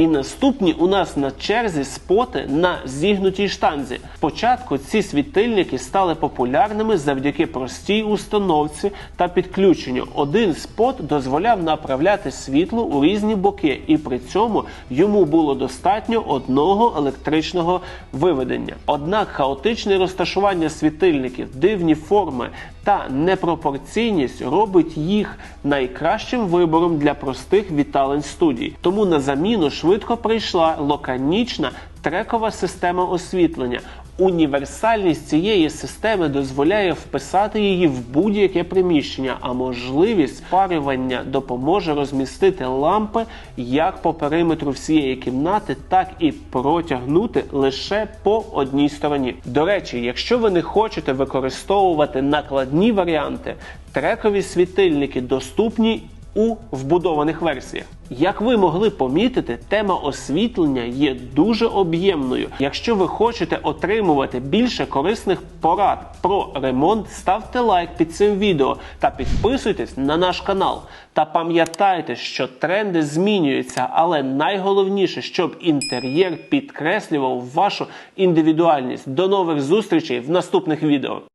І наступні у нас на черзі споти на зігнутій штанзі. Спочатку ці світильники стали популярними завдяки простій установці та підключенню. Один спот дозволяв направляти світло у різні боки, і при цьому йому було достатньо одного електричного виведення. Однак хаотичне розташування світильників, дивні форми та непропорційність робить їх найкращим вибором для простих віталень студій. Тому на заміну швидко прийшла локанічна трекова система освітлення. Універсальність цієї системи дозволяє вписати її в будь-яке приміщення, а можливість спарювання допоможе розмістити лампи як по периметру всієї кімнати, так і протягнути лише по одній стороні. До речі, якщо ви не хочете використовувати накладні варіанти, трекові світильники доступні у вбудованих версіях. Як ви могли помітити, тема освітлення є дуже об'ємною. Якщо ви хочете отримувати більше корисних порад про ремонт, ставте лайк під цим відео та підписуйтесь на наш канал. Та пам'ятайте, що тренди змінюються, але найголовніше, щоб інтер'єр підкреслював вашу індивідуальність. До нових зустрічей в наступних відео.